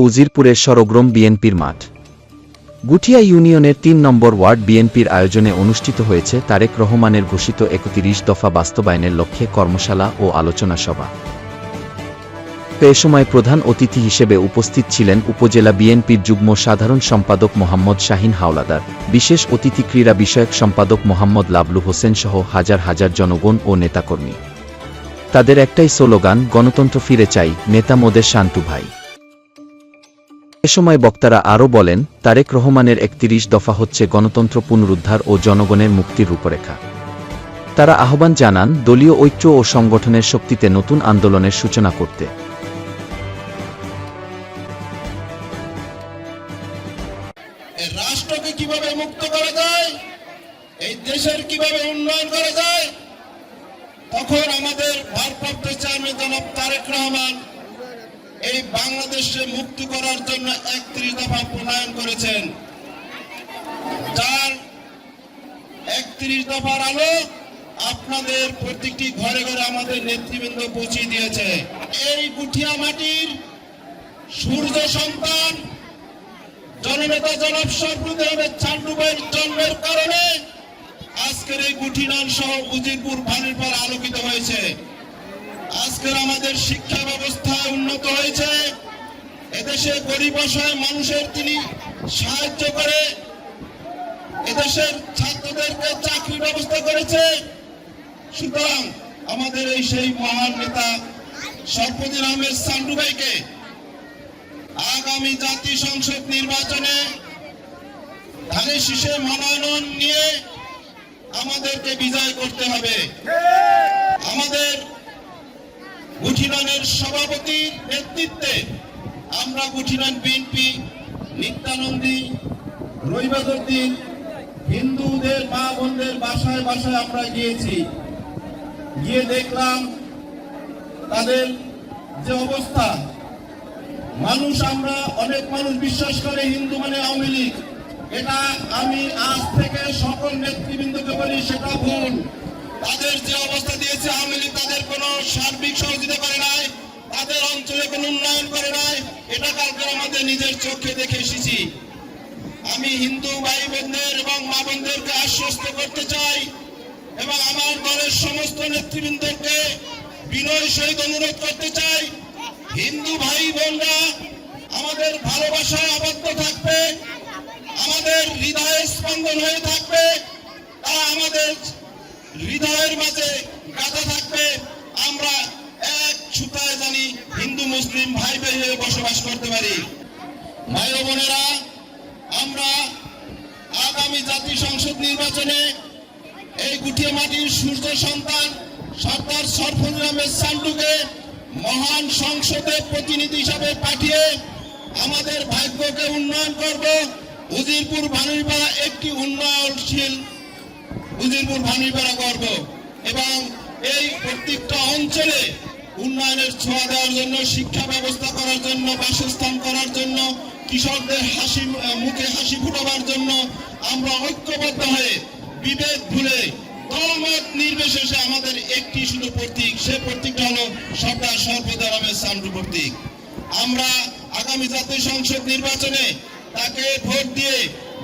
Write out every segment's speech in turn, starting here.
উজিরপুরের সরগ্রম বিএনপির মাঠ। গুঠিয়া ইউনিয়নের তিন নম্বর ওয়ার্ড বিএনপির আয়োজনে অনুষ্ঠিত হয়েছে তারেক রহমানের ঘোষিত একত্রিশ দফা বাস্তবায়নের লক্ষ্যে কর্মশালা ও আলোচনা সভা। এ সময় প্রধান অতিথি হিসেবে উপস্থিত ছিলেন উপজেলা বিএনপির যুগ্ম সাধারণ সম্পাদক মোহাম্মদ শাহিন হাওলাদার, বিশেষ অতিথি ক্রীড়া বিষয়ক সম্পাদক মোহাম্মদ লাবলু হোসেন সহ হাজার হাজার জনগণ ও নেতাকর্মী। তাদের একটাই স্লোগান, গণতন্ত্র ফিরে চাই, নেতা মোদের শান্তু ভাই। সময় বক্তারা আরও বলেন, তারেক রহমানের একত্রিশ দফা হচ্ছে গণতন্ত্র পুনরুদ্ধার ও জনগণের মুক্তির রূপরেখা। তারা আহ্বান জানান, দলীয় ঐক্য ও সংগঠনের শক্তিতে নতুন আন্দোলনের সূচনা করতে। রাষ্ট্রকে কীভাবে মুক্ত করা যায়, এই দেশের কীভাবে উন্নয়ন করা যায়, তখন আমাদের ভারপ্রাপ্ত চেয়ারম্যান জনাব তারেক রহমান এই বাংলাদেশে মুক্তি করার জন্য একত্রিশ দফা প্রণয়ন করেছেন। যার একত্রিশ দফার আলো আপনাদের প্রত্যেকটি ঘরে ঘরে আমাদের নেতৃবৃন্দ পৌঁছে দিয়েছে। এই গুঠিয়া মাটির সূর্য সন্তান, জননেতা জনাব আহমেদ চান্ডুবের জন্মের কারণে আজকের এই গুঠিনান সহ উজিরপুর ভানিরপাল আলোকিত হয়েছে। আজকের আমাদের শিক্ষা ব্যবস্থা উন্নত হয়েছে। এদেশে অসহায় মানুষের তিনি সাহায্য করে এদেশের ছাত্রদেরকে চাকরি ব্যবস্থা করেছে। সুতরাং আমাদের এই সেই মহান নেতা সরফুদ্দিন আহমেদ সান্ডু ভাইকে আগামী জাতীয় সংসদ নির্বাচনে ধানের শীষে মনোনয়ন নিয়ে আমাদেরকে বিজয় করতে হবে। আমাদের গুঠিনানের সভাপতির নেতৃত্বে আমরা গুঠিনান বিএনপি, নিত্যানন্দী রবিবাদুদ্দিন হিন্দুদের, মা বোনদের বাসায় বাসায় আমরা গিয়েছি। গিয়ে দেখলাম তাদের যে অবস্থা। মানুষ আমরা, অনেক মানুষ বিশ্বাস করে হিন্দু মানে আওয়ামী লীগ। এটা আমি আজ থেকে সকল নেতৃবৃন্দকে বলি, সেটা ভুল। তাদের যে অবস্থা দিয়েছে আওয়ামী লীগ তাদের কোনো সার্বিক সহযোগিতা করে নাই, তাদের অঞ্চলে কোনো উন্নয়ন করে নাই। এটা কালকে আমাদের নিজের চোখে দেখে এসেছি। আমি হিন্দু ভাই বোনদের এবং মা বোনদেরকে আশ্বস্ত করতে চাই এবং আমার দলের সমস্ত নেতৃবৃন্দকে বিনয় সহিত অনুরোধ করতে চাই। হিন্দু ভাই বোনরা আমাদের ভালোবাসায় আবদ্ধ থাকবে, আমাদের হৃদয়ে স্পন্দন হয়ে থাকবে, তারা আমাদের হৃদয়ের মাঝে গাঁথা থাকবে, আমরা এক সুতায় জানি হিন্দু, মুসলিম ভাই ভাই হয়ে বসবাস করতে পারি। ভাই বোনেরা, আমরা আগামী জাতীয় সংসদ নির্বাচনে এই গুটিয়ে মাটির সূর্য সন্তান সর্দার সরফুল সান্ডুকে মহান সংসদে প্রতিনিধি হিসাবে পাঠিয়ে আমাদের ভাগ্যকে উন্নয়ন করব। উজিরপুর ভানুইপাড়া একটি উন্নয়নশীল উজিরপুর ভানুইপাড়া করব এবং এই প্রত্যেকটা অঞ্চলে উন্নয়নের ছোঁয়া দেওয়ার জন্য, শিক্ষা ব্যবস্থা করার জন্য, বাসস্থান করার জন্য, কৃষকদের হাসি, মুখে হাসি ফুটাবার জন্য আমরা ঐক্যবদ্ধ হয়ে বিভেদ ভুলে দলমত নির্বিশেষে আমাদের একটি শুধু প্রতীক, সে প্রতীকটা হলো সরকার সর্বদা রামের সান্ডু প্রতীক। আমরা আগামী জাতীয় সংসদ নির্বাচনে তাকে ভোট দিয়ে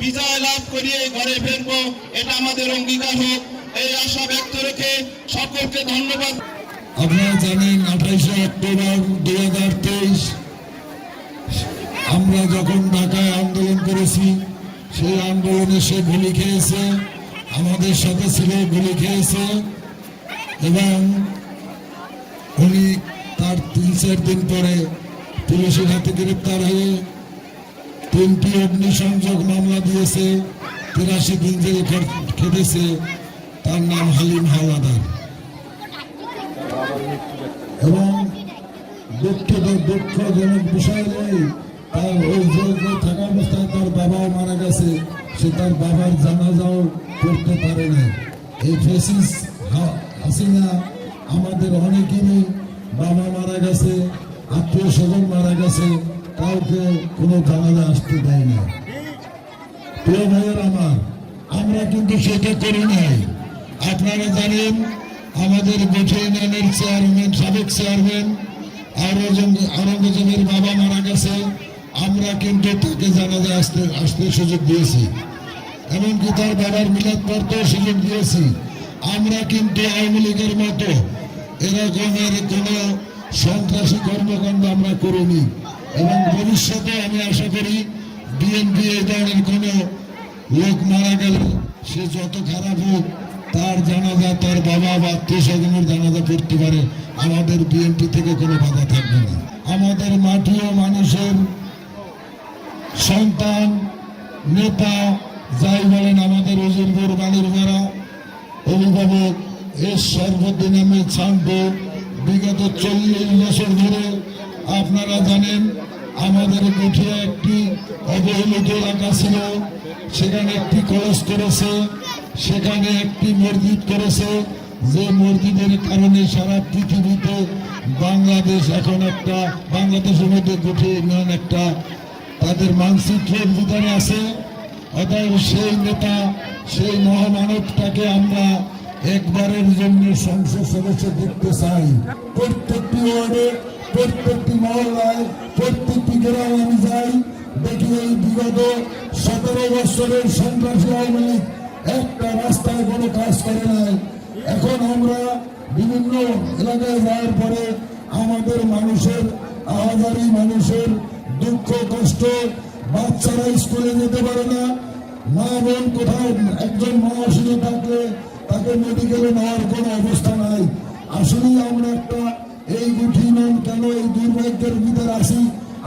বিজয় লাভ করিয়ে ঘরে ফিরবো, এটা আমাদের অঙ্গীকার হোক। এই আশা ব্যক্ত রেখে সকলকে ধন্যবাদ। আপনারা জানেন আঠাইশে অক্টোবর দুই হাজার তেইশ, আমরা যখন ঢাকায় আন্দোলন করেছি, সেই আন্দোলনে সে গুলি খেয়েছে, আমাদের সাথে ছিল, গুলি খেয়েছে, এবং উনি তার তিন চার দিন পরে পুলিশের হাতে গ্রেপ্তার হয়ে তিনটি অগ্নিসংযোগ মামলা দিয়েছে, তিরাশি দিন জেল খেটেছে, তার নাম হালিম হাওলাদার এবং দুঃখজনক বিষয় নেই তার ওই জেলে থাকা অবস্থায় তার বাবাও মারা গেছে, সে তার বাবার জানাজাও করতে পারে না এই ফেসিস হাসিনা আমাদের অনেকেরই বাবা মারা গেছে, আত্মীয় স্বজন মারা গেছে কাউকে কোনো জানাজা আসতে দেয় না। প্রিয় ভাইয়ের আমার, আমরা কিন্তু সেটা করি নাই। আপনারা জানেন, আমাদের গোঠে ইউনিয়নের চেয়ারম্যান, সাবেক চেয়ারম্যান আওরঙ্গজেবের বাবা মারা গেছে। আমরা কিন্তু তাকে জানাজা আসতে আসতে সুযোগ দিয়েছি। এমনকি তার বাবার মিলাদ পড়তেও সুযোগ দিয়েছি। আমরা কিন্তু আওয়ামী লীগের মতো এরকমের কোনো সন্ত্রাসী কর্মকাণ্ড আমরা করিনি। এবং ভবিষ্যতে আমি আশা করি বিএনপি এই ধরনের কোনো লোক মারা গেলে সে যত খারাপ হোক, তার জানাজা, তার বাবা বা আত্মীয় স্বজনের জানাজা করতে পারে। আমাদের বিএনপি থেকে কোনো বাধা থাকবে না। আমাদের মাটি ও মানুষের সন্তান, নেতা, যাই বলেন আমাদের ওজুর কোরবানির মেরা অভিভাবক, এর সর্বদিন আমি বিগত চল্লিশ বছর ধরে আপনারা জানেন আমাদের গুঠিয়া একটি অবহেলিত এলাকা ছিল। সেখানে একটি কলেজ করেছে, সেখানে একটি মসজিদ করেছে। যে মসজিদের কারণে সারা পৃথিবীতে বাংলাদেশ এখন একটা, বাংলাদেশের মধ্যে গুঠিয়ে ইউনিয়ন একটা, তাদের মানচিত্রের ভিতরে আছে। অতএব সেই নেতা, সেই মহামানবটাকে আমরা একবারের জন্য সংসদ সদস্য দেখতে চাই। প্রত্যেকটি ওয়ার্ডে, প্রত্যেকটি মহল্লায় প্রত্যেকটি গ্রামে আমি যাই। দেখি এই বিগত সতেরো বছরের সন্ত্রাসী আওয়ামী একটা রাস্তায় কোনো কাজ করে নাই। এখন আমরা বিভিন্ন এলাকায় যাওয়ার পরে আমাদের মানুষের, আহাজারি মানুষের দুঃখ, কষ্ট, বাচ্চারা স্কুলে যেতে পারে না। মা বোন কোথাও, একজন মা অসুস্থ থাকলে তাকে মেডিকেলে নেওয়ার কোনো অবস্থা নাই। আসলেই আমরা একটা এই গুঠি নাম কেন এই দুর্ভাগ্যের ভিতরে আসি?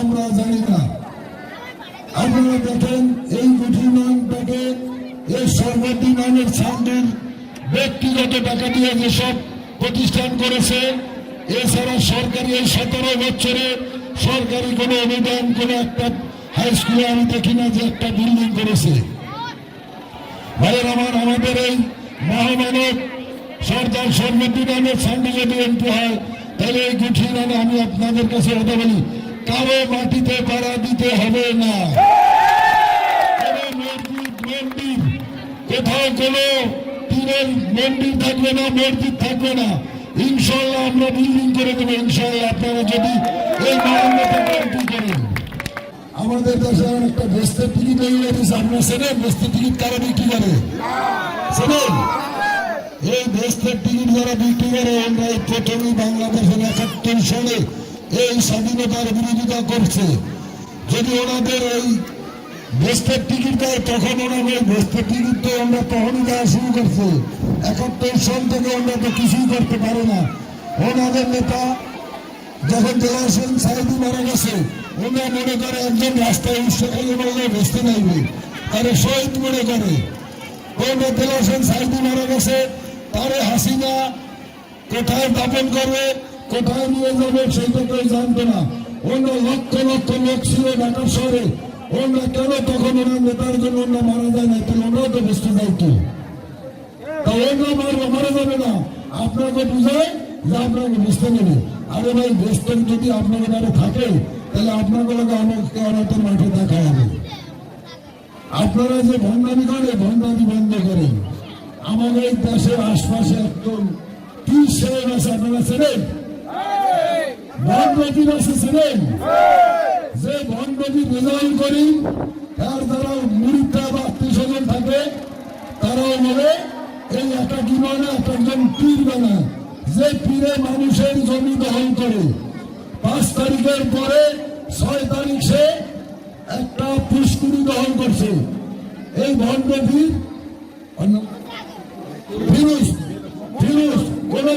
আমরা জানি না। আপনারা দেখেন, এই গুঠি নামটাকে এই সর্বদিন নামের ছান্দের ব্যক্তিগত টাকা দিয়ে যেসব প্রতিষ্ঠান করেছে, এছাড়া সরকারি এই সতেরো বছরে সরকারি কোনো অনুদান, কোনো একটা হাই স্কুলে আমি দেখি না যে একটা বিল্ডিং করেছে। ভাইয়ের আমার, আমাদের এই মহামানব সর্দার সর্বদিন নামের সামনে যদি এমপি হয়, তাহলে এই গুঠি নামে আমি আপনাদের কাছে কথা বলি। কারও মাটিতে পাড়া দিতে হবে না। কোথাও কোনো পীরের মন্দির থাকবে না, মসজিদ থাকবে না। ইনশাল্লাহ আমরা বিল্ডিং করে দেবো ইনশাল্লাহ আপনারা যদি এই মানবতাকে করেন। আমাদের দেশে একটা বেস্তের টিকিট হয়ে গেছে আপনার সেনেন বেস্তের টিকিট কারা বিক্রি করে? সেনেন এই বেস্তের টিকিট যারা বিক্রি করে, আমরা এই প্রথমেই বাংলাদেশের একাত্তর সালে এই স্বাধীনতার বিরোধিতা করছে। যদি ওনাদের ওই বেস্তের টিকিট দেয়, তখন ওনাদের বেস্তের টিকিট তো আমরা তখনই দেওয়া শুরু করছে। একাত্তর সাল থেকে ওনারা তো কিছুই করতে পারে না। ওনাদের নেতা যখন দেওয়াসেন সাইদি মারা গেছে। ওনারা মনে করে একজন রাস্তায় উৎসব বললে বসতে নাইবে। তারে শহীদ মনে করে। ওনার দেওয়াসেন সাইদি মারা গেছে, তারে হাসিনা কোথায় দাপন করবে। কোথায় নিয়ে যাবে সেটা কেউ জানতো না। অন্য লক্ষ লক্ষ লোক ছিল ঢাকা শহরে। অন্য কেন তখন ওনার নেতার জন্য অন্য মারা যায় না তাহলে ওনারাও তো বসতে যাইতো তা অন্য মারবে, মারা যাবে না। আপনাকে বুঝায় যে আপনাকে বুঝতে নেবে আরে ভাই বেস্তেন যদি আপনাকে দ্বারা থাকে, তাহলে আপনাকে আমাকে অনাথের মাঠে দেখা হবে। আপনারা যে ভণ্ডামি করে, ভণ্ডামি বন্ধ করেন। আমাদের দেশের আশপাশে একদম কি সাহেব আছে আপনারা ছিলেন ভণ্ডী আছে ছিলেন। যে ভণ্ডী রেজাল্ট করি, তার দ্বারা মুড়িটা বা আত্মীয় থাকে, তারাও বলে, এই একাকি মানে একজন পীর বানায় যে পীরে মানুষের জমি দখল করে। পাঁচ তারিখের পরে, ছয় তারিখ সে একটা পুষ্কুরি দখল করছে। এই অন্য- ফিরোজ ফিরোজ কোন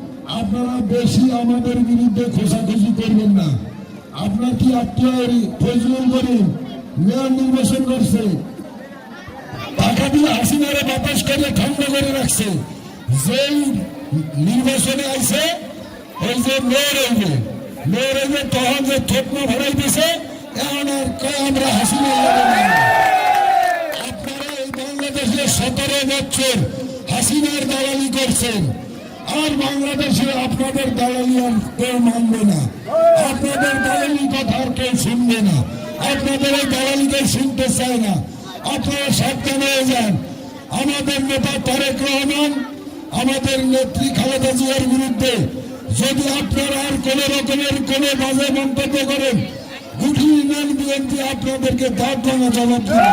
আপনারা বেশি আমাদের বিরুদ্ধে খোঁজাখুঁজি করবেন না। আপনার কি আত্মীয় ফজলুল করিম মেয়র নির্বাচন করছে। টাকা দিয়ে বাতাস করে করে রাখছে। নির্বাচনে ওই যে মেয়র হইবে মেয়র হইবে, তখন যে ভরাই দিছে আর কয় আমরা হাসিনা বছর হাসিনার দালালি করছেন। আর বাংলাদেশে আপনাদের দালালি আর কেউ মানবে না। আপনাদের দালালি কথা আর কেউ শুনবে না। আপনাদের এই দালালি কেউ শুনতে চায় না। আপনারা সাবধান হয়ে যান। আমাদের নেতা তারেক রহমান, আমাদের নেত্রী খালেদা জিয়ার বিরুদ্ধে যদি আপনারা আর কোন রকমের কোন বাজে মন্তব্য করেন গুঠি ইউনিয়ন বিএনপি আপনাদেরকে দাঁত ভাঙা জবাব দেবে।